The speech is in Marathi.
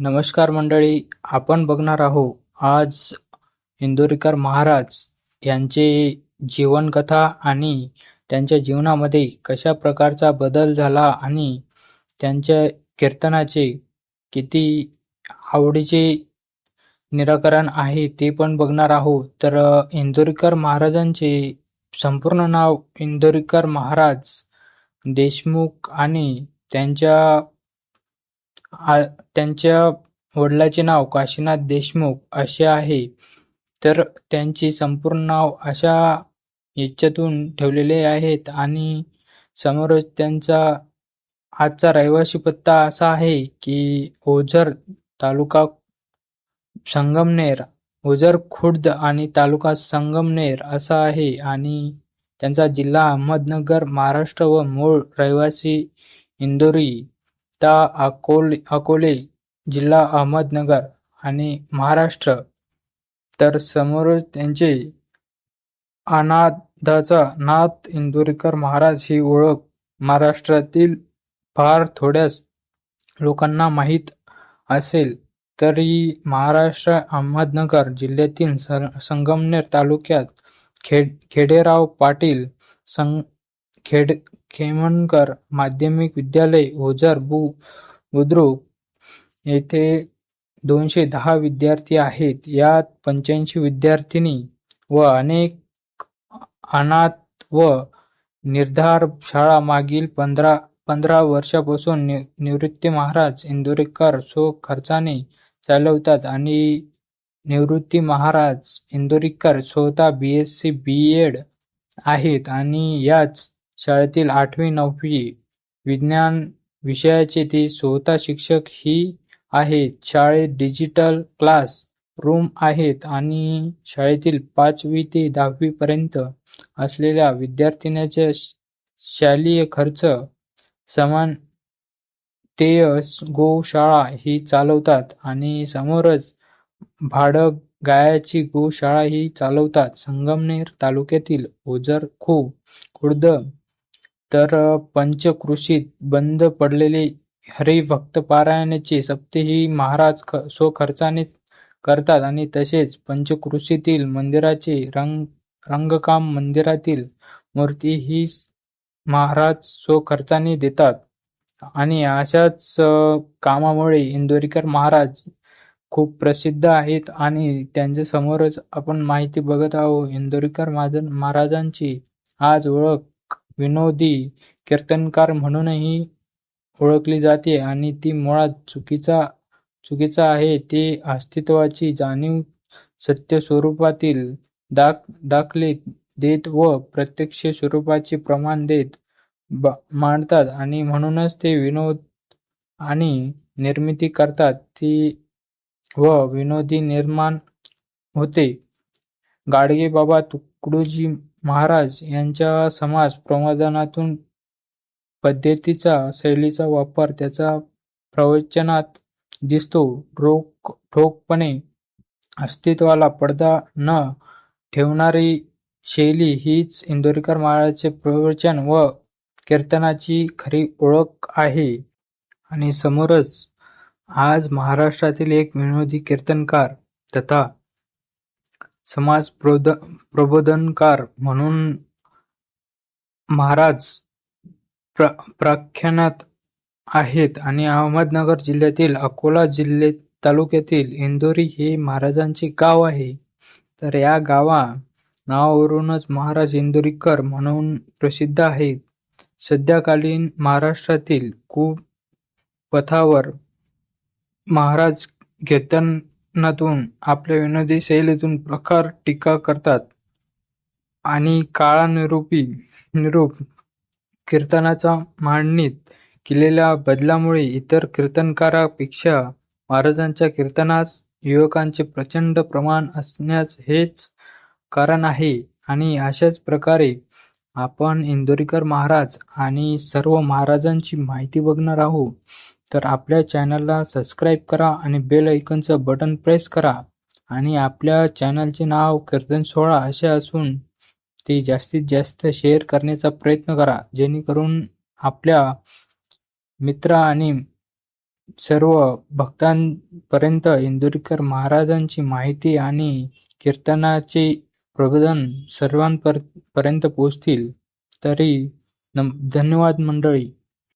नमस्कार मंडळी आपण बघणार आहो आज इंदोरीकर महाराज यांचे जीवनकथा आणि त्यांच्या जीवनामध्ये कशा प्रकारचा बदल झाला आणि त्यांच्या कीर्तनाचे किती आवडीचे निराकरण आहे ते पण बघणार आहोत तर इंदोरीकर महाराजांचे संपूर्ण नाव इंदोरीकर महाराज देशमुख आणि त्यांच्या आ- त्यांच्या वडिलाचे नाव काशीनाथ देशमुख असे आहे. तर त्यांची संपूर्ण नाव अशा याच्यातून ठेवलेले आहेत आणि समोरच त्यांचा आजचा रहिवासी पत्ता असा आहे की ओझर तालुका संगमनेर ओझर खुर्द आणि तालुका संगमनेर असा आहे आणि त्यांचा जिल्हा अहमदनगर महाराष्ट्र व मूळ रहिवासी इंदोरी. ता अकोले अकोले जिल्हा अहमदनगर आणि महाराष्ट्र. तर समोरच त्यांचे अनाथाचा नाथ इंदोरीकर महाराज ही ओळख महाराष्ट्रातील फार थोड्याच लोकांना माहीत असेल तरी महाराष्ट्र अहमदनगर जिल्ह्यातील सं- संगमनेर तालुक्यात खेड खेडेराव पाटील सं खेड खेमणकर माध्यमिक विद्यालय ओझर बु बुद्रुक येथे दोनशे दहा विद्यार्थी आहेत. यात पंच्याऐंशी विद्यार्थिनी व अनेक अनाथ व निर्धार शाळा मागील पंधरा पंधरा वर्षापासून नि निवृत्ती महाराज इंदोरीकर सो खर्चाने चालवतात आणि निवृत्ती महाराज इंदोरीकर स्वतः B S C B Ed आहेत आणि याच शाळेतील आठवी नववी विज्ञान विषयाचे ते स्वतः शिक्षक ही आहेत. शाळेत डिजिटल क्लास रूम आहेत आणि शाळेतील पाचवी ते दहावी पर्यंत असलेल्या विद्यार्थिन्याच्या शालेय खर्च समान तेय गोशाळा ही चालवतात आणि समोरच भाडं गायाची गोशाळा ही चालवतात. संगमनेर तालुक्यातील ओझर खू खुर्द तर पंचकृषीत बंद पडलेले हरिभक्त पारायणाचे सप्तेही महाराज ख स्वखर्चाने करतात आणि तसेच पंचकृषीतील मंदिराचे रंग रंगकाम मंदिरातील मूर्ती ही महाराज स्वखर्चाने देतात. आणि अशाच कामामुळे इंदोरीकर महाराज खूप प्रसिद्ध आहेत आणि त्यांच्या समोरच आपण माहिती बघत आहोत. इंदोरीकर महाराजांची आज ओळख विनोदी कीर्तनकार म्हणूनही ओळखली जाते आणि ती मुळात चुकीचा चुकीचा आहे. ते अस्तित्वाची जाणीव सत्य स्वरूपातील दाख दाखले देत व प्रत्यक्ष स्वरूपाचे प्रमाण देत ब- मांडतात आणि म्हणूनच ते विनोद आणि निर्मिती करतात. ती व विनोदी निर्माण होते. गाडगे बाबा तुकडोजी महाराज यांच्या समाज प्रबोधनातून पद्धतीचा शैलीचा वापर त्याचा प्रवचनात दिसतो. रोख ठोकपणे अस्तित्वाला पडदा न ठेवणारी शैली हीच इंदोरीकर महाराजचे प्रवचन व कीर्तनाची खरी ओळख आहे. आणि समोरच आज महाराष्ट्रातील एक विनोदी कीर्तनकार तथा समाज प्रोद प्रबोधनकार म्हणून महाराज प्र प्राख्यानात आहेत आणि अहमदनगर जिल्ह्यातील अकोला जिल्हे तालुक्यातील इंदोरी हे महाराजांचे गाव आहे. तर या गावा नावावरूनच महाराज इंदोरीकर म्हणून प्रसिद्ध आहेत. सध्याकालीन महाराष्ट्रातील खूप पथावर महाराज कीर्तनातून आपल्या विनोदी शैलीतून प्रखर टीका करतात. आणि काळानुरूपी निरूप कीर्तनाच्या मांडणीत केलेल्या बदलामुळे इतर कीर्तनकारापेक्षा महाराजांच्या कीर्तनास युवकांचे प्रचंड प्रमाण असण्यास हेच कारण आहे. आणि अशाच प्रकारे आपण इंदोरीकर महाराज आणि सर्व महाराजांची माहिती बघणार आहोत. तर आपल्या चॅनलला सबस्क्राईब करा आणि बेल ऐकनचं बटन प्रेस करा. आणि आपल्या चॅनलचे नाव कीर्तन सोहळा असे असून ते जास्तीत जास्त शेअर करण्याचा प्रयत्न करा. जेणेकरून आपल्या मित्र आणि सर्व भक्तांपर्यंत इंदुरीकर महाराजांची माहिती आणि कीर्तनाचे प्रबोधन सर्वांपर्यंत पोहोचतील. तरी नम- धन्यवाद मंडळी.